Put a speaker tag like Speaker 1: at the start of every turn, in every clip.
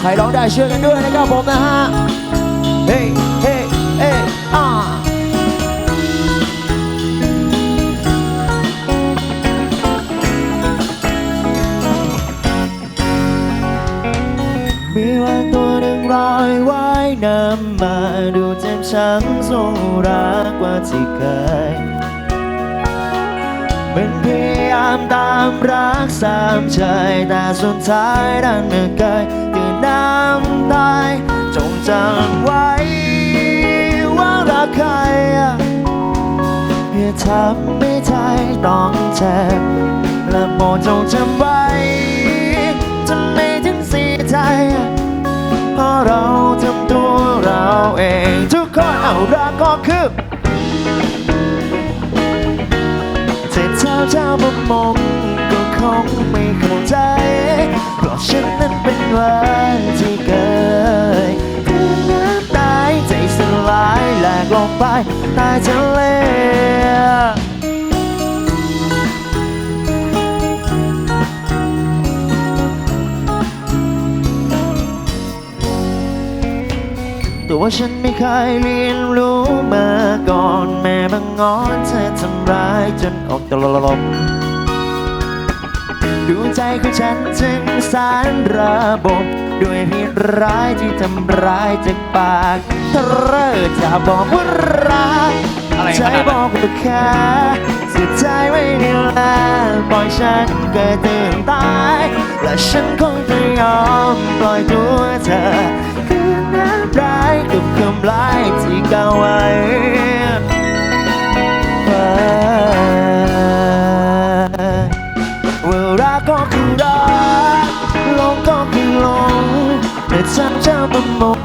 Speaker 1: ใครร้องได้ช่วยกันด้วยนะครับผมนะฮะ เฮ้เฮ้เฮ้อ่ามีวันตัวหนึ่งลอยว่ายน้ำมาดูเจ็บช้ำทรงรักกว่าที่เคยมันพยายามตามรักสามใจแต่สุดท้ายดันไม่เคย น้ำตายจงจำไว้ ว่ารักใครอย่าทำให้ใจต้องเจ็บและโปรดจงจำไว้จะไม่ถึงสีใจ เพราะเราทำตัวเราเอง ทุกคนเอารักก็คือเจ้าเจ้าประมงก็คงไม่เข้าใจ เพราะฉันนั้นเป็นวัน ไปใต้ทะเลตัวฉันไม่เคยเรียนรู้มาก่อน แม่บางงอนเธอทำร้ายจนออกตล ลมดูใจของฉันถึงสารระบบด้วยพิษร้ายที่ทำร้ายจากปากเธอเริ่มจะบอกว่ารัก
Speaker 2: อะไร
Speaker 1: ใจ
Speaker 2: ขนาดนั้น
Speaker 1: บอกว่าแค่เสียใจไม่ได้แล้วปล่อยฉันเกิดตื่นตาย และฉันคงจะยอมปล่อยตัวเธอคือน้ำร้ายกับคำร้ายที่กล่าวไว้ แต่ฉันเจ้าประมง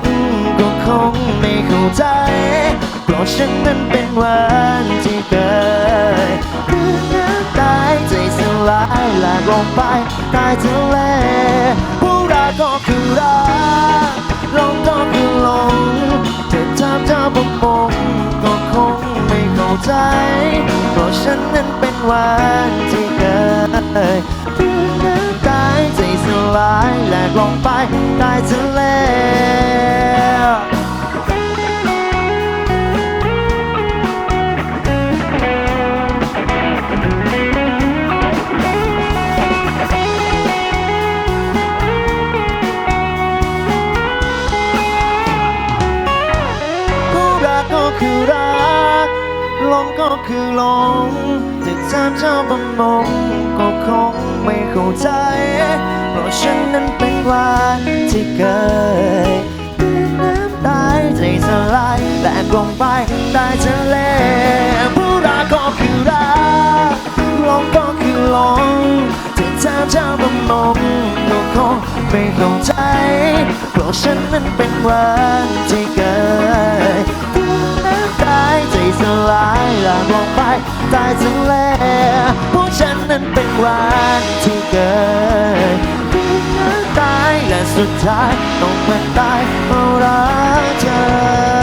Speaker 1: ก็คงไม่เข้าใจเพราะฉันนั้นเป็นวันที่เกิดคือน้ำตายใจสลายหลากลงไปใต้ทะเลผู้รักก็คือรักหลงก็คือหลงแต่ถาเจ้าประมงก็คงไม่เข้าใจเพราะฉันนั้นเป็นวันที่เกิดคือน้ำตาย ลายแหลกลงไปใต้ทะเลผู้รักก็คือรักหลงก็คือหลงจะถามเจ้าประมงก็คงไม่เข้าใจ เพราะฉันนั้นเป็นวันที่เกิดคือน้ำตายใจสลายแหลกลงไปใต้ทะเลผู้รักก็คือรักหลงก็คือหลงจะถามเจ้าประมงก็คงไม่เข้าใจเพราะฉันนั้นเป็นวันที่เกิดน้ำตายใจสลายหลากลงไปใต้ทะเลพวกฉันนั้นเป็นวันที่เกิดน้ำตาย สุดท้ายต้องมาตายเพราะรักเธอ